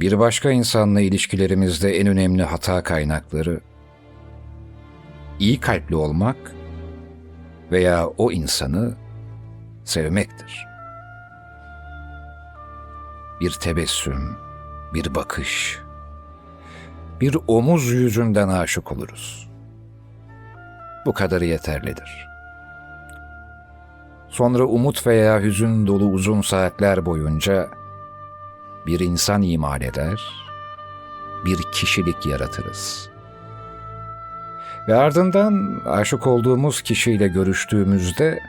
Bir başka insanla ilişkilerimizde en önemli hata kaynakları iyi kalpli olmak veya o insanı sevmektir. Bir tebessüm, bir bakış, bir omuz yüzünden aşık oluruz. Bu kadarı yeterlidir. Sonra umut veya hüzün dolu uzun saatler boyunca bir insan imal eder, bir kişilik yaratırız. Ve ardından aşık olduğumuz kişiyle görüştüğümüzde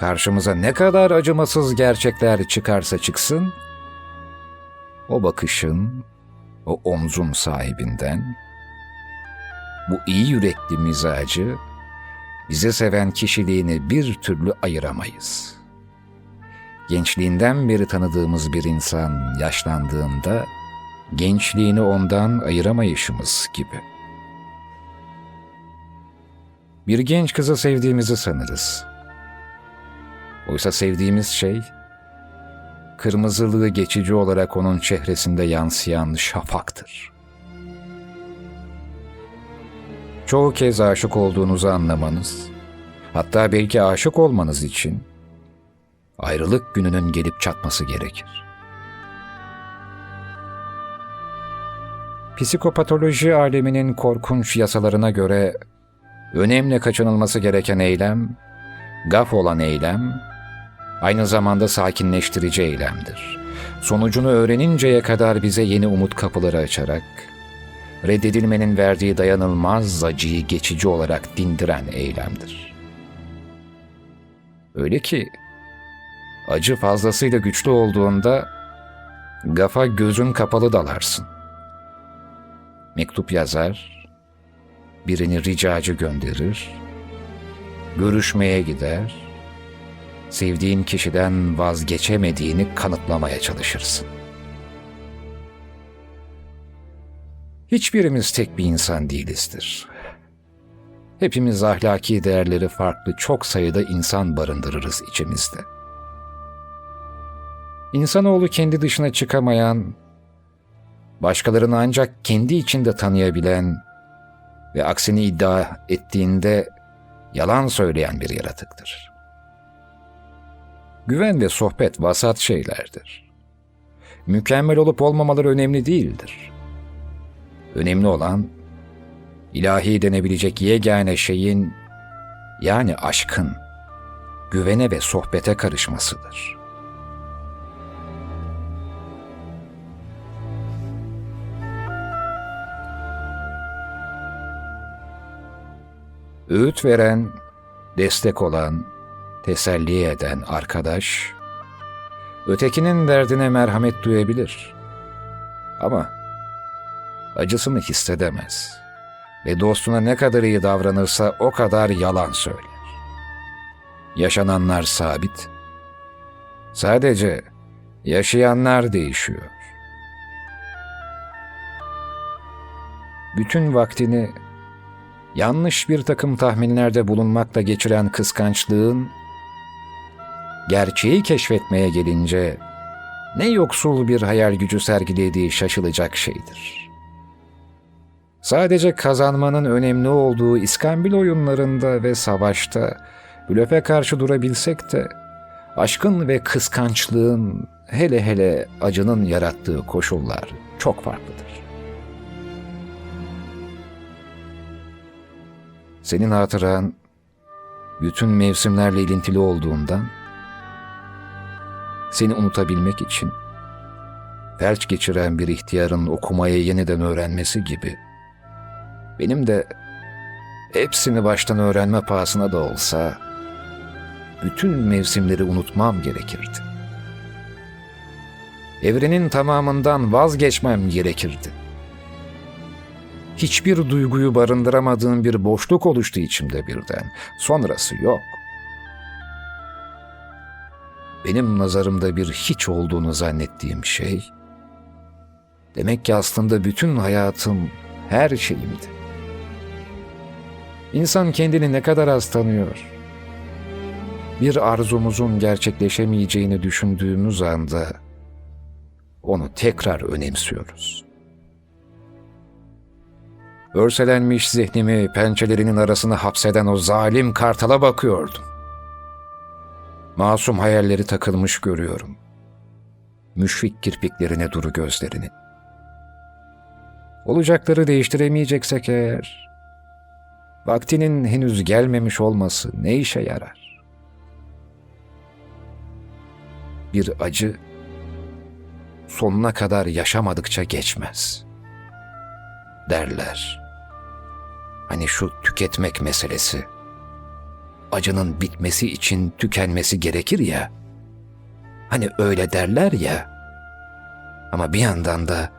karşımıza ne kadar acımasız gerçekler çıkarsa çıksın, o bakışın, o omzun sahibinden, bu iyi yürekli mizacı, bize seven kişiliğini bir türlü ayıramayız. Gençliğinden beri tanıdığımız bir insan yaşlandığında, gençliğini ondan ayıramayışımız gibi. Bir genç kızı sevdiğimizi sanırız. Oysa sevdiğimiz şey, kırmızılığı geçici olarak onun çehresinde yansıyan şafaktır. Çoğu kez aşık olduğunuzu anlamanız, hatta belki aşık olmanız için ayrılık gününün gelip çatması gerekir. Psikopatoloji aleminin korkunç yasalarına göre önemli kaçınılması gereken eylem, gaf olan eylem, aynı zamanda sakinleştirici eylemdir. Sonucunu öğreninceye kadar bize yeni umut kapıları açarak, reddedilmenin verdiği dayanılmaz acıyı geçici olarak dindiren eylemdir. Öyle ki, acı fazlasıyla güçlü olduğunda, gafa gözün kapalı dalarsın. Mektup yazar, birini ricacı gönderir, görüşmeye gider, sevdiğin kişiden vazgeçemediğini kanıtlamaya çalışırsın. Hiçbirimiz tek bir insan değilizdir. Hepimiz ahlaki değerleri farklı çok sayıda insan barındırırız içimizde. İnsanoğlu kendi dışına çıkamayan, başkalarını ancak kendi içinde tanıyabilen ve aksini iddia ettiğinde yalan söyleyen bir yaratıktır. Güven ve sohbet vasat şeylerdir. Mükemmel olup olmamaları önemli değildir. Önemli olan ilahi denebilecek yegane şeyin yani aşkın güvene ve sohbete karışmasıdır. Öğüt veren, destek olan, teselli eden arkadaş, ötekinin derdine merhamet duyabilir. Ama acısını hissedemez ve dostuna ne kadar iyi davranırsa o kadar yalan söyler. Yaşananlar sabit, sadece yaşayanlar değişiyor. Bütün vaktini yanlış bir takım tahminlerde bulunmakla geçiren kıskançlığın, gerçeği keşfetmeye gelince ne yoksul bir hayal gücü sergilediği şaşılacak şeydir. Sadece kazanmanın önemli olduğu iskambil oyunlarında ve savaşta blöfe karşı durabilsek de, aşkın ve kıskançlığın hele hele acının yarattığı koşullar çok farklıdır. Senin hatıran bütün mevsimlerle ilintili olduğundan seni unutabilmek için felç geçiren bir ihtiyarın okumayı yeniden öğrenmesi gibi benim de hepsini baştan öğrenme pahasına da olsa bütün mevsimleri unutmam gerekirdi. Evrenin tamamından vazgeçmem gerekirdi hiçbir duyguyu barındıramadığım bir boşluk oluştu içimde birden. Sonrası yok. Benim nazarımda bir hiç olduğunu zannettiğim şey, demek ki aslında bütün hayatım, her şeyimdi. İnsan kendini ne kadar az tanıyor. Bir arzumuzun gerçekleşemeyeceğini düşündüğümüz anda, onu tekrar önemsiyoruz. Örselenmiş zihnimi pençelerinin arasına hapseden o zalim kartala bakıyordum. Masum hayalleri takılmış görüyorum. Müşfik kirpiklerine duru gözlerinin. Olacakları değiştiremeyeceksek eğer, vaktinin henüz gelmemiş olması ne işe yarar? Bir acı sonuna kadar yaşamadıkça geçmez. Derler. Hani şu tüketmek meselesi. Acının bitmesi için tükenmesi gerekir ya. Hani öyle derler ya. Ama bir yandan da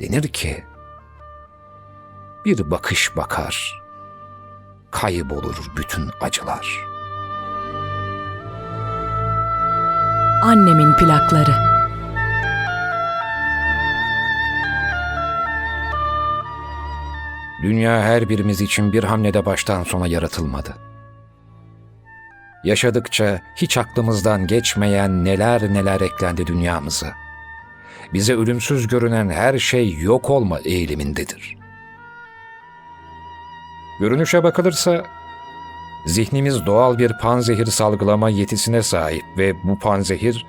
denir ki bir bakış bakar, kaybolur bütün acılar. Annemin plakları. Dünya her birimiz için bir hamlede baştan sona yaratılmadı. Yaşadıkça hiç aklımızdan geçmeyen neler neler eklendi dünyamıza. Bize ölümsüz görünen her şey yok olma eğilimindedir. Görünüşe bakılırsa zihnimiz doğal bir panzehir salgılama yetisine sahip ve bu panzehir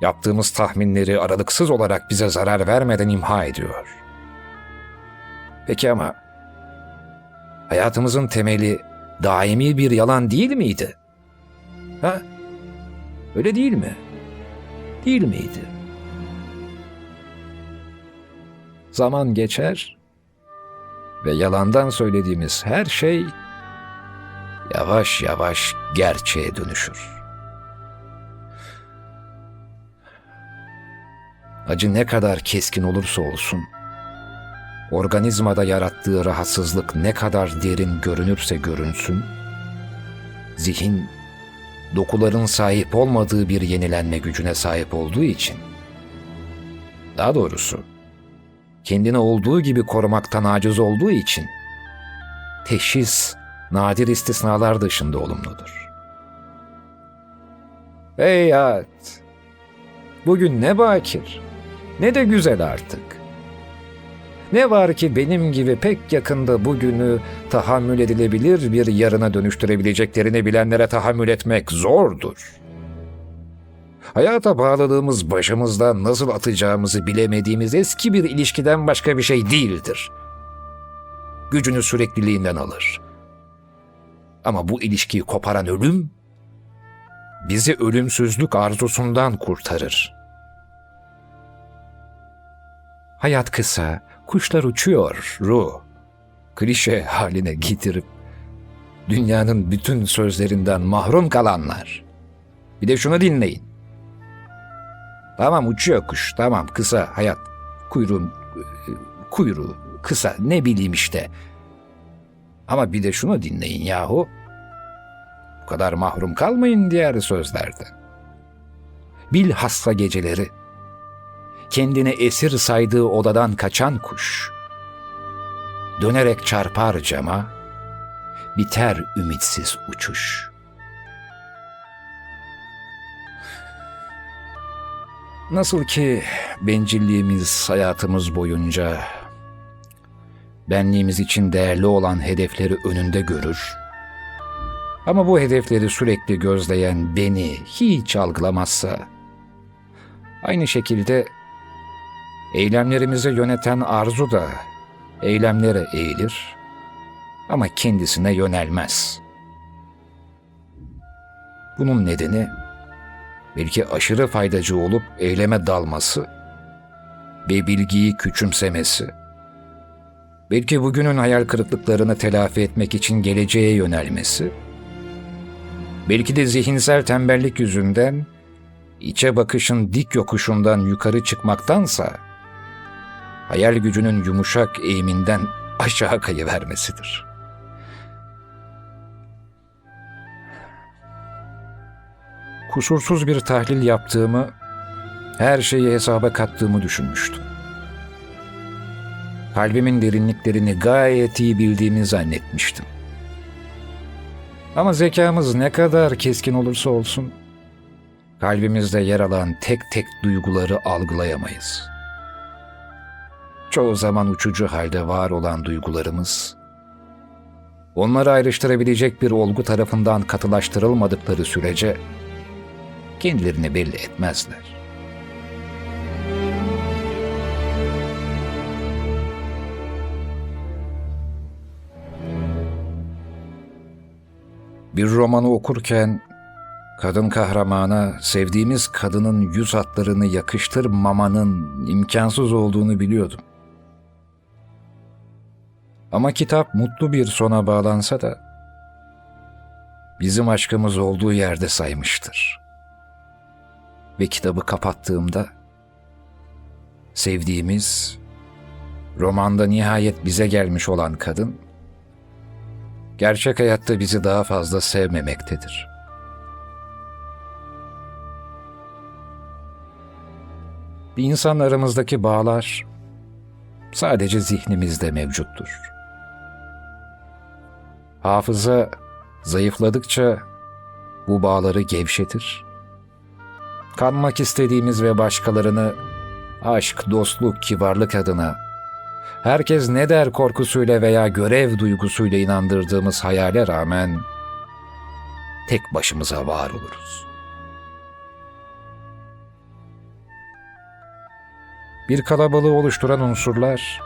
yaptığımız tahminleri aralıksız olarak bize zarar vermeden imha ediyor. Peki ama hayatımızın temeli daimi bir yalan değil miydi? Ha? Öyle değil mi? Değil miydi? Zaman geçer ve yalandan söylediğimiz her şey yavaş yavaş gerçeğe dönüşür. Acı ne kadar keskin olursa olsun, organizmada yarattığı rahatsızlık ne kadar derin görünürse görünsün, zihin dokuların sahip olmadığı bir yenilenme gücüne sahip olduğu için, daha doğrusu kendini olduğu gibi korumaktan aciz olduğu için, teşhis nadir istisnalar dışında olumludur. Ey hayat! Bugün ne bakir, ne de güzel artık. Ne var ki benim gibi pek yakında bugünü tahammül edilebilir bir yarına dönüştürebileceklerini bilenlere tahammül etmek zordur. Hayata bağlılığımız başımızdan nasıl atacağımızı bilemediğimiz eski bir ilişkiden başka bir şey değildir. Gücünü sürekliliğinden alır. Ama bu ilişkiyi koparan ölüm, bizi ölümsüzlük arzusundan kurtarır. Hayat kısa, kuşlar uçuyor, ruh. Klişe haline getirip dünyanın bütün sözlerinden mahrum kalanlar. Bir de şunu dinleyin. Tamam uçuyor kuş, tamam kısa hayat. Kuyruğun, kuyruğu kısa ne bileyim işte. Ama bir de şunu dinleyin yahu. Bu kadar mahrum kalmayın diğer sözlerde. Bilhassa geceleri kendini esir saydığı odadan kaçan kuş. Dönerek çarpar cama, biter ümitsiz uçuş. Nasıl ki bencilliğimiz hayatımız boyunca benliğimiz için değerli olan hedefleri önünde görür. Ama bu hedefleri sürekli gözleyen beni hiç algılamazsa, aynı şekilde Eylemlerimizi yöneten arzu da eylemlere eğilir ama kendisine yönelmez. Bunun nedeni belki aşırı faydacı olup eyleme dalması ve bilgiyi küçümsemesi. Belki bugünün hayal kırıklıklarını telafi etmek için geleceğe yönelmesi. Belki de zihinsel tembellik yüzünden içe bakışın dik yokuşundan yukarı çıkmaktansa hayal gücünün yumuşak eğiminden aşağı kayıvermesidir. Kusursuz bir tahlil yaptığımı, her şeyi hesaba kattığımı düşünmüştüm. Kalbimin derinliklerini gayet iyi bildiğimi zannetmiştim. Ama zekamız ne kadar keskin olursa olsun, kalbimizde yer alan tek tek duyguları algılayamayız.'' Çoğu zaman uçucu halde var olan duygularımız, onları ayrıştırabilecek bir olgu tarafından katılaştırılmadıkları sürece kendilerini belli etmezler. Bir romanı okurken kadın kahramana sevdiğimiz kadının yüz hatlarını yakıştırmamanın imkansız olduğunu biliyordum. Ama kitap mutlu bir sona bağlansa da bizim aşkımız olduğu yerde saymıştır. Ve kitabı kapattığımda sevdiğimiz romanda nihayet bize gelmiş olan kadın gerçek hayatta bizi daha fazla sevmemektedir. Bir insan aramızdaki bağlar sadece zihnimizde mevcuttur. Hafıza zayıfladıkça bu bağları gevşetir. Kanmak istediğimiz ve başkalarını aşk, dostluk, kibarlık adına herkes ne der korkusuyla veya görev duygusuyla inandırdığımız hayale rağmen tek başımıza var oluruz. Bir kalabalığı oluşturan unsurlar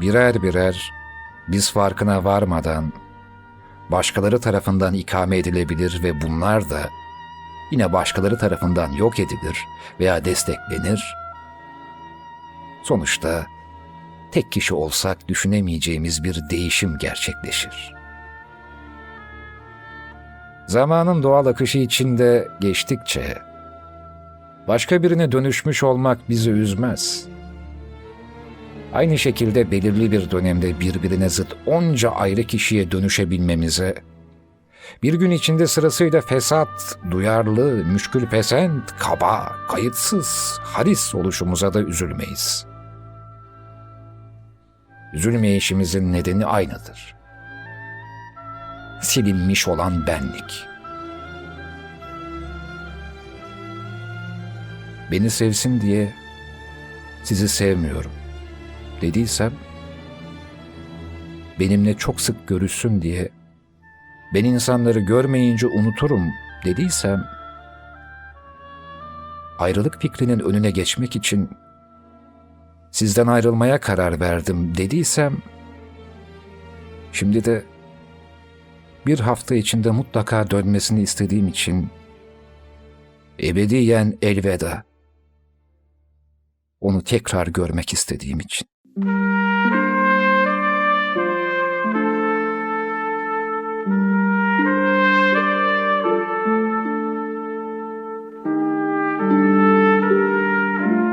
birer birer biz farkına varmadan başkaları tarafından ikame edilebilir ve bunlar da yine başkaları tarafından yok edilir veya desteklenir. Sonuçta tek kişi olsak düşünemeyeceğimiz bir değişim gerçekleşir. Zamanın doğal akışı içinde geçtikçe başka birine dönüşmüş olmak bizi üzmez. Aynı şekilde belirli bir dönemde birbirine zıt onca ayrı kişiye dönüşebilmemize, bir gün içinde sırasıyla fesat, duyarlı, müşkül pesent, kaba, kayıtsız, haris oluşumuza da üzülmeyiz. Üzülmeyişimizin nedeni aynıdır. Silinmiş olan benlik. Beni sevsin diye sizi sevmiyorum dediysem, benimle çok sık görüşsün diye, ben insanları görmeyince unuturum dediysem, ayrılık fikrinin önüne geçmek için sizden ayrılmaya karar verdim dediysem, şimdi de bir hafta içinde mutlaka dönmesini istediğim için ebediyen elveda. Onu tekrar görmek istediğim için.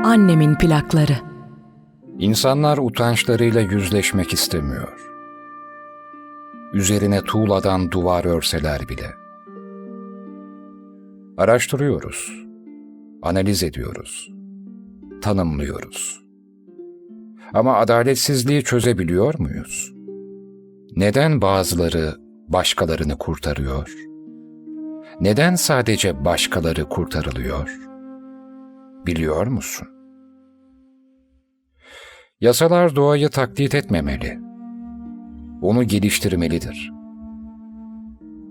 Annemin plakları. İnsanlar utançlarıyla yüzleşmek istemiyor. Üzerine tuğladan duvar örseler bile. Araştırıyoruz, analiz ediyoruz, tanımlıyoruz. Ama adaletsizliği çözebiliyor muyuz? Neden bazıları başkalarını kurtarıyor? Neden sadece başkaları kurtarılıyor? Biliyor musun? Yasalar doğayı taklit etmemeli. Onu geliştirmelidir.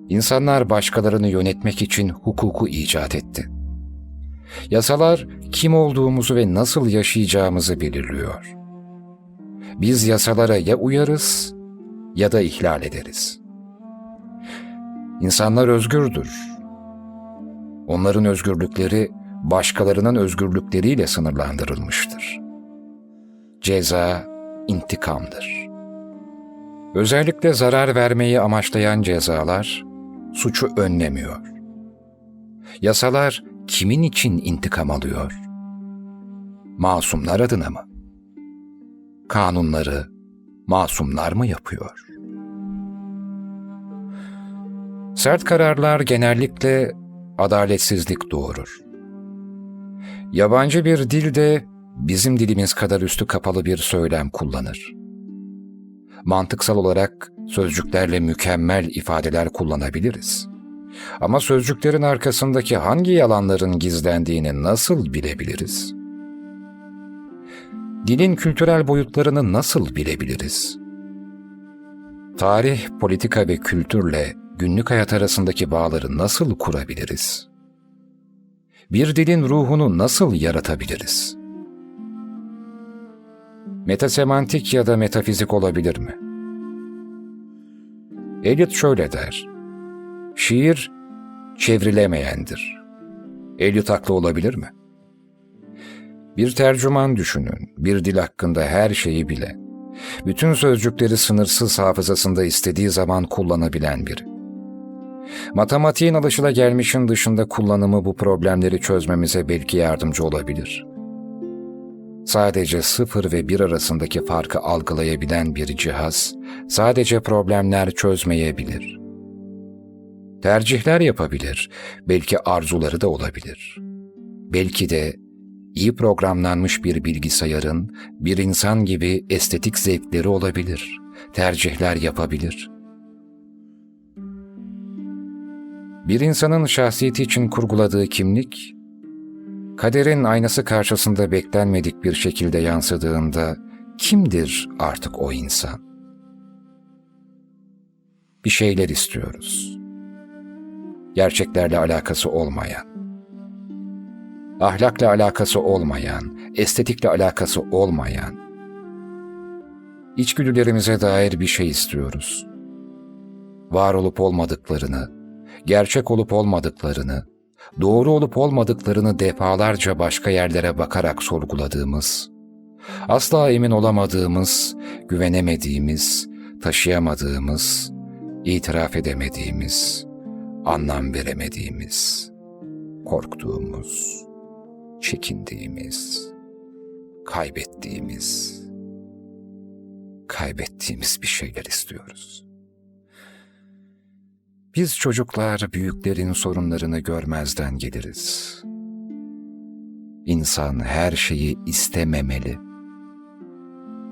İnsanlar başkalarını yönetmek için hukuku icat etti. Yasalar kim olduğumuzu ve nasıl yaşayacağımızı belirliyor. Biz yasalara ya uyarız ya da ihlal ederiz. İnsanlar özgürdür. Onların özgürlükleri başkalarının özgürlükleriyle sınırlandırılmıştır. Ceza intikamdır. Özellikle zarar vermeyi amaçlayan cezalar suçu önlemiyor. Yasalar kimin için intikam alıyor? Masumlar adına mı? Kanunları masumlar mı yapıyor? Sert kararlar genellikle adaletsizlik doğurur. Yabancı bir dilde bizim dilimiz kadar üstü kapalı bir söylem kullanır. Mantıksal olarak sözcüklerle mükemmel ifadeler kullanabiliriz. Ama sözcüklerin arkasındaki hangi yalanların gizlendiğini nasıl bilebiliriz? Dilin kültürel boyutlarını nasıl bilebiliriz? Tarih, politika ve kültürle günlük hayat arasındaki bağları nasıl kurabiliriz? Bir dilin ruhunu nasıl yaratabiliriz? Metasemantik ya da metafizik olabilir mi? Eliot şöyle der. Şiir çevrilemeyendir. Eliot haklı olabilir mi? Bir tercüman düşünün, bir dil hakkında her şeyi bile. Bütün sözcükleri sınırsız hafızasında istediği zaman kullanabilen biri. Matematiğin alışılagelmişin dışında kullanımı bu problemleri çözmemize belki yardımcı olabilir. Sadece sıfır ve bir arasındaki farkı algılayabilen bir cihaz, sadece problemler çözmeyebilir. Tercihler yapabilir, belki arzuları da olabilir. Belki de iyi programlanmış bir bilgisayarın bir insan gibi estetik zevkleri olabilir, tercihler yapabilir. Bir insanın şahsiyeti için kurguladığı kimlik, kaderin aynası karşısında beklenmedik bir şekilde yansıdığında kimdir artık o insan? Bir şeyler istiyoruz. Gerçeklerle alakası olmayan, ahlakla alakası olmayan, estetikle alakası olmayan, içgüdülerimize dair bir şey istiyoruz. Var olup olmadıklarını, gerçek olup olmadıklarını, doğru olup olmadıklarını defalarca başka yerlere bakarak sorguladığımız, asla emin olamadığımız, güvenemediğimiz, taşıyamadığımız, itiraf edemediğimiz, anlam veremediğimiz, korktuğumuz, çekindiğimiz, kaybettiğimiz, kaybettiğimiz bir şeyler istiyoruz. Biz çocuklar büyüklerin sorunlarını görmezden geliriz. İnsan her şeyi istememeli.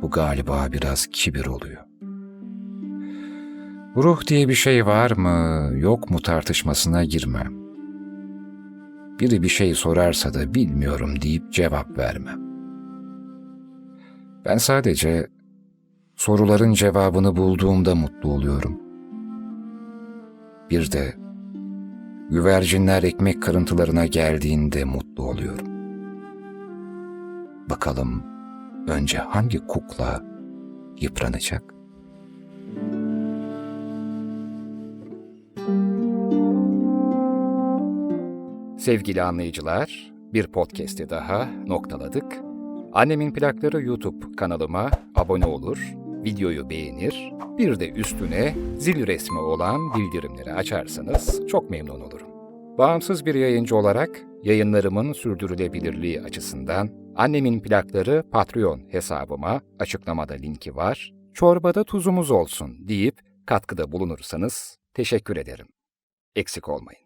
Bu galiba biraz kibir oluyor. Ruh diye bir şey var mı, yok mu tartışmasına girmem. Biri bir şey sorarsa da bilmiyorum deyip cevap vermem. Ben sadece soruların cevabını bulduğumda mutlu oluyorum. Bir de güvercinler ekmek kırıntılarına geldiğinde mutlu oluyorum. Bakalım önce hangi kukla yıpranacak? Sevgili anlayıcılar, bir podcast'i daha noktaladık. Annemin plakları YouTube kanalıma abone olur, videoyu beğenir, bir de üstüne zil resmi olan bildirimleri açarsanız çok memnun olurum. Bağımsız bir yayıncı olarak yayınlarımın sürdürülebilirliği açısından Annemin plakları Patreon hesabıma açıklamada linki var. Çorbada tuzumuz olsun deyip katkıda bulunursanız teşekkür ederim. Eksik olmayın.